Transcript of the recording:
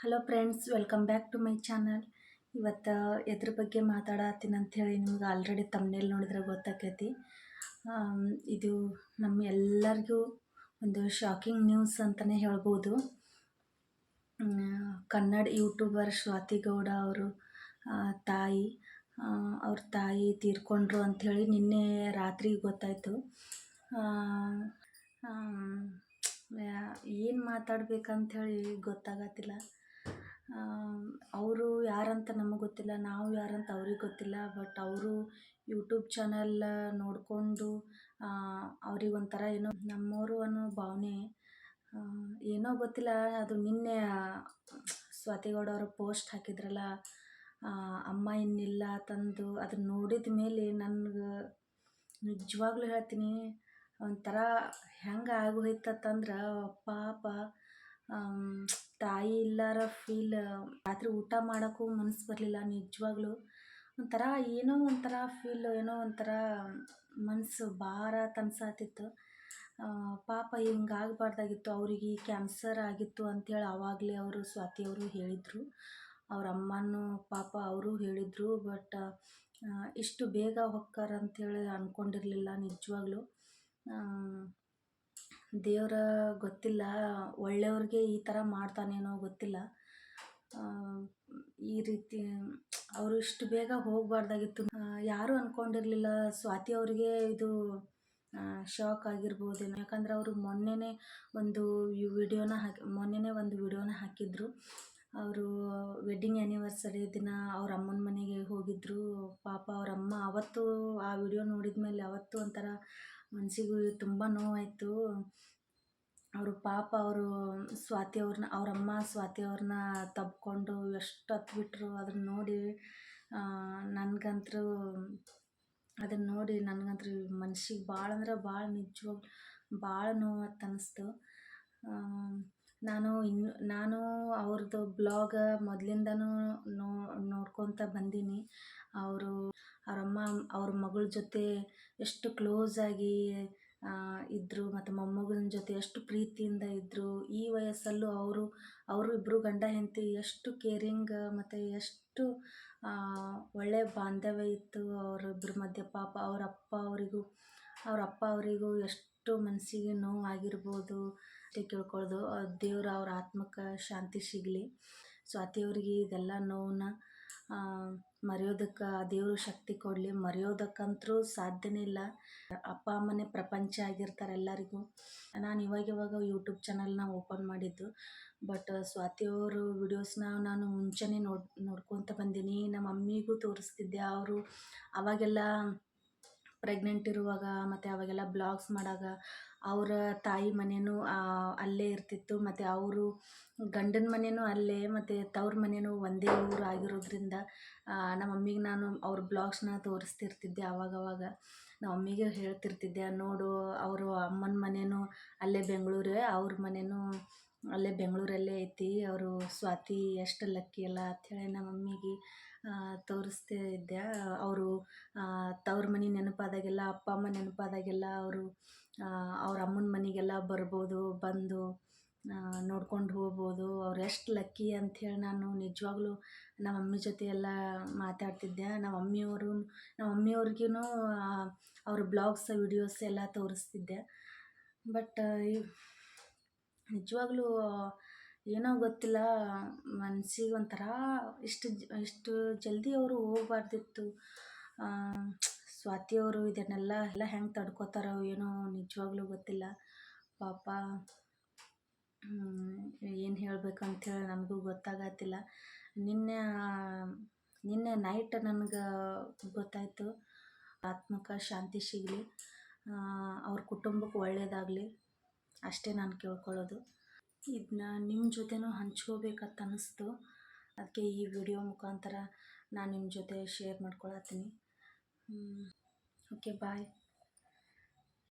Hello friends welcome back to my channel ಇವತ್ತು ಎದ್ರ ಬಗ್ಗೆ ಮಾತಾಡತ್ತೀನಿ ಅಂಥೇಳಿ ನಿಮ್ಗೆ ಆಲ್ರೆಡಿ ತಮ್ಮನೇಲಿ ನೋಡಿದ್ರೆ ಗೊತ್ತಾಕೈತಿ. ಇದು ನಮ್ಮ ಎಲ್ಲರಿಗೂ ಒಂದು ಶಾಕಿಂಗ್ ನ್ಯೂಸ್ ಅಂತಲೇ ಹೇಳ್ಬೋದು. ಕನ್ನಡ ಯೂಟ್ಯೂಬರ್ ಸ್ವಾತಿ ಗೌಡ ಅವರು ತಾಯಿ ಅವ್ರ ತಾಯಿ ತೀರ್ಕೊಂಡ್ರು ಅಂಥೇಳಿ ನಿನ್ನೆ ರಾತ್ರಿ ಗೊತ್ತಾಯಿತು. ಏನು ಮಾತಾಡ್ಬೇಕಂಥೇಳಿ ಗೊತ್ತಾಗತ್ತಿಲ್ಲ. ಅವರು ಯಾರಂತ ನಮಗೆ ಗೊತ್ತಿಲ್ಲ, ನಾವು ಯಾರಂತ ಅವ್ರಿಗೆ ಗೊತ್ತಿಲ್ಲ ಬಟ್ ಅವರು ಯೂಟ್ಯೂಬ್ ಚಾನಲ್ ನೋಡಿಕೊಂಡು ಅವ್ರಿಗೆ ಒಂಥರ ಏನೋ ನಮ್ಮವರು ಅನ್ನೋ ಭಾವನೆ. ಏನೋ ಗೊತ್ತಿಲ್ಲ, ಅದು ನಿನ್ನೆ ಸ್ವಾತಿಗೌಡ ಅವರು ಪೋಸ್ಟ್ ಹಾಕಿದ್ರಲ್ಲ ಅಮ್ಮ ಇನ್ನಿಲ್ಲ ತಂದು ಅದನ್ನ ನೋಡಿದ ಮೇಲೆ ನನಗೆ ನಿಜವಾಗ್ಲೂ ಹೇಳ್ತೀನಿ, ಒಂಥರ ಹೆಂಗೆ ಆಗೋಯ್ತಂದ್ರೆ ಪಾಪ ತಾಯಿ ಇಲ್ಲಾರ ಫೀಲ್ ರಾತ್ರಿ ಊಟ ಮಾಡೋಕ್ಕೂ ಮನಸ್ಸು ಬರಲಿಲ್ಲ, ನಿಜವಾಗ್ಲೂ. ಒಂಥರ ಏನೋ ಒಂಥರ ಫೀಲ್ ಏನೋ ಒಂಥರ ಮನಸ್ಸು ಭಾರ ತನ್ಸಾತಿತ್ತು. ಪಾಪ ಹಿಂಗಾಗಬಾರ್ದಾಗಿತ್ತು ಅವರಿಗೆ ಕ್ಯಾನ್ಸರ್ ಆಗಿತ್ತು ಅಂಥೇಳಿ ಆವಾಗಲೇ ಅವರು ಸ್ವಾತಿ ಅವರು ಹೇಳಿದರು. ಅವ್ರ ಅಮ್ಮನೂ ಪಾಪ ಅವರು ಹೇಳಿದರು ಬಟ್ ಇಷ್ಟು ಬೇಗ ಹೊಕ್ಕಾರ ಅಂಥೇಳಿ ಅಂದ್ಕೊಂಡಿರಲಿಲ್ಲ ನಿಜವಾಗ್ಲೂ ದೇವ್ರ ಗೊತ್ತಿಲ್ಲ, ಒಳ್ಳೆಯವ್ರಿಗೆ ಈ ಥರ ಮಾಡ್ತಾನೇನೋ ಗೊತ್ತಿಲ್ಲ. ಈ ರೀತಿ ಅವರು ಇಷ್ಟು ಬೇಗ ಹೋಗಬಾರ್ದಾಗಿತ್ತು. ಯಾರೂ ಅಂದ್ಕೊಂಡಿರಲಿಲ್ಲ ಸ್ವಾತಿ ಅವರಿಗೆ ಇದು ಶಾಕ್ ಆಗಿರ್ಬೋದೇನೋ. ಯಾಕಂದ್ರೆ ಅವರು ಮೊನ್ನೆನೇ ಒಂದು ವಿಡಿಯೋನ ಹಾಕಿ, ಮೊನ್ನೆನೇ ಒಂದು ವಿಡಿಯೋನ ಹಾಕಿದ್ರು. ಅವರು ವೆಡ್ಡಿಂಗ್ ಆ್ಯನಿವರ್ಸರಿ ದಿನ ಅವ್ರ ಅಮ್ಮನ ಮನೆಗೆ ಹೋಗಿದ್ದರು ಪಾಪ ಅವ್ರ ಅಮ್ಮ ಅವತ್ತು ಆ ವಿಡಿಯೋ ನೋಡಿದ ಮೇಲೆ ಅವತ್ತು ಒಂಥರ ಮನಸ್ಸಿಗೂ ತುಂಬ ನೋವಾಯಿತು. ಅವರು ಪಾಪ ಅವರು ಸ್ವಾತಿ ಅವ್ರನ್ನ ಅವರಮ್ಮ ಸ್ವಾತಿ ಅವ್ರನ್ನ ತಬ್ಕೊಂಡು ಎಷ್ಟು ಹತ್ಬಿಟ್ರು ಅದನ್ನ ನೋಡಿ ನನಗಂತೂ ಅದನ್ನು ನೋಡಿ ನನಗಂತೂ ಮನ್ಸಿಗೆ ಭಾಳ ಅಂದ್ರೆ ಭಾಳ ನಿಜವಾಗಿ ಭಾಳ ನೋವತ್ತು ಅನ್ನಿಸ್ತು ನಾನು ಇನ್ನು ನಾನು ಅವ್ರದ್ದು ಬ್ಲಾಗ ಮೊದಲಿಂದನೂ ನೋ, ನೋಡ್ಕೊತ ಬಂದೀನಿ. ಅವರು ಅವರಮ್ಮ, ಅವ್ರ ಮಗಳ ಜೊತೆ ಎಷ್ಟು ಕ್ಲೋಸಾಗಿ ಇದ್ದರು ಮತ್ತು ಮೊಮ್ಮಗನ ಜೊತೆ ಎಷ್ಟು ಪ್ರೀತಿಯಿಂದ ಇದ್ದರು ಈ ವಯಸ್ಸಲ್ಲೂ ಅವರು ಅವರು ಇಬ್ಬರು ಗಂಡ ಹೆಂಡತಿ ಎಷ್ಟು ಕೇರಿಂಗ್ ಮತ್ತು ಎಷ್ಟು ಒಳ್ಳೆಯ ಬಾಂಧವ್ಯ ಇತ್ತು ಅವರಿಬ್ಬರ ಮಧ್ಯೆ. ಪಾಪ ಅವ್ರ ಅಪ್ಪ ಅವರಿಗೂ, ಅವ್ರ ಅಪ್ಪ ಅವರಿಗೂ ಎಷ್ಟು ಮನಸ್ಸಿಗೆ ನೋವು ಆಗಿರ್ಬೋದು ಕೇಳ್ಕೊಳ್ಳೋದು ದೇವ್ರು ಅವ್ರ ಆತ್ಮಕ್ಕೆ ಶಾಂತಿ ಸಿಗಲಿ. ಸ್ವಾತಿ ಅವ್ರಿಗೆ ಇದೆಲ್ಲ ನೋವನ್ನ ಮರೆಯೋದಕ್ಕೆ ಆ ದೇವರು ಶಕ್ತಿ ಕೊಡಲಿ. ಮರೆಯೋದಕ್ಕಂತೂ ಸಾಧ್ಯನೇ ಇಲ್ಲ. ಅಪ್ಪ, ಅಮ್ಮನೇ ಪ್ರಪಂಚ ಆಗಿರ್ತಾರೆ ಎಲ್ಲರಿಗೂ. ನಾನು ಇವಾಗ ಇವಾಗ ಯೂಟ್ಯೂಬ್ ಚಾನಲ್ನ ಓಪನ್ ಮಾಡಿದ್ದು. ಬಟ್ ಸ್ವಾತಿ ಅವರು ವಿಡಿಯೋಸ್ನ ನಾನು ಮುಂಚೆನೇ ನೋಡಿ, ನೋಡ್ಕೊತ ಬಂದೀನಿ. ನಮ್ಮ ಅಮ್ಮಿಗೂ ತೋರಿಸ್ತಿದ್ದೆ. ಅವರು ಅವಾಗೆಲ್ಲ ಪ್ರೆಗ್ನೆಂಟ್ ಇರುವಾಗ ಮತ್ತು ಅವಾಗೆಲ್ಲ ಬ್ಲಾಗ್ಸ್ ಮಾಡಾಗ ಅವರ ತಾಯಿ ಮನೆಯೂ ಅಲ್ಲೇ ಇರ್ತಿತ್ತು. ಮತ್ತು ಅವರು ಗಂಡನ ಮನೆಯೂ ಅಲ್ಲೇ, ಮತ್ತು ತವ್ರ ಮನೆಯೂ ಒಂದೇ ಊರು ಆಗಿರೋದ್ರಿಂದ ನಮ್ಮ ಮಮ್ಮಿಗೆ ನಾನು ಅವ್ರ ಬ್ಲಾಗ್ಸ್ನ ತೋರಿಸ್ತಿರ್ತಿದ್ದೆ ಆವಾಗವಾಗ ನಮ್ಮ ಮಮ್ಮಿಗೆ ಹೇಳ್ತಿರ್ತಿದ್ದೆ, ನೋಡು, ಅವರು ಅಮ್ಮನ ಮನೆಯೂ ಅಲ್ಲೇ ಬೆಂಗಳೂರೇ, ಅವ್ರ ಮನೆಯೂ ಅಲ್ಲೇ ಬೆಂಗಳೂರಲ್ಲೇ ಐತಿ. ಅವರು ಸ್ವಾತಿ ಎಷ್ಟು ಲಕ್ಕಿ ಅಲ್ಲ ಅಂಥೇಳಿ ನಮ್ಮ ಮಮ್ಮಿಗೆ ತೋರಿಸ್ತಾ ಇದ್ದೆ. ಅವರು ತವ್ರ ಮನೆ ನೆನಪಾದಾಗೆಲ್ಲ, ಅಪ್ಪ ಅಮ್ಮ ನೆನಪಾದಾಗೆಲ್ಲ ಅವರು ಅವ್ರ ಅಮ್ಮನ ಮನೆಗೆಲ್ಲ ಬರ್ಬೋದು, ಬಂದು ನೋಡ್ಕೊಂಡು ಹೋಗ್ಬೋದು. ಅವ್ರು ಎಷ್ಟು ಲಕ್ಕಿ ಅಂಥೇಳಿ ನಾನು ನಿಜವಾಗ್ಲೂ ನಮ್ಮ ಮಮ್ಮಿ ಜೊತೆ ಎಲ್ಲ ಮಾತಾಡ್ತಿದ್ದೆ. ನಮ್ಮ ಮಮ್ಮಿಯವರು, ನಮ್ಮ ಮಮ್ಮಿಯವ್ರಿಗೂ ಅವ್ರ ಬ್ಲಾಗ್ಸ್, ವಿಡಿಯೋಸ್ ಎಲ್ಲ ತೋರಿಸ್ತಿದ್ದೆ. ಬಟ್ ನಿಜವಾಗ್ಲೂ ಏನೋ ಗೊತ್ತಿಲ್ಲ. ಮನ್ಸಿಗೆ ಒಂಥರ ಇಷ್ಟು ಇಷ್ಟು ಜಲ್ದಿ ಅವರು ಹೋಗ್ಬಾರ್ದಿತ್ತು. ಸ್ವಾತಿ ಅವರು ಇದನ್ನೆಲ್ಲ, ಎಲ್ಲ ಹೆಂಗೆ ತಡ್ಕೋತಾರೋ ಏನೋ ನಿಜವಾಗ್ಲೂ ಗೊತ್ತಿಲ್ಲ. ಪಾಪ ಏನು ಹೇಳ್ಬೇಕಂಥೇಳಿ ನಮಗೂ ಗೊತ್ತಾಗತ್ತಿಲ್ಲ ನಿನ್ನೆ ನಿನ್ನೆ ನೈಟ್ ನನಗೆ ಗೊತ್ತಾಯಿತು. ಆತ್ಮಕ ಶಾಂತಿ ಸಿಗಲಿ. ಅವ್ರ ಕುಟುಂಬಕ್ಕೆ ಒಳ್ಳೆಯದಾಗಲಿ ಅಷ್ಟೇ ನಾನು ಕೇಳ್ಕೊಳ್ಳೋದು. ಇದನ್ನ ನಿಮ್ಮ ಜೊತೆನೂ ಹಂಚ್ಕೋಬೇಕಂತ ಅನ್ನಿಸ್ತು ಅದಕ್ಕೆ ಈ ವಿಡಿಯೋ ಮುಖಾಂತರ ನಾನು ನಿಮ್ಮ ಜೊತೆ ಶೇರ್ ಮಾಡ್ಕೊಳತ್ತೀನಿ. ಓಕೆ, ಬಾಯ್.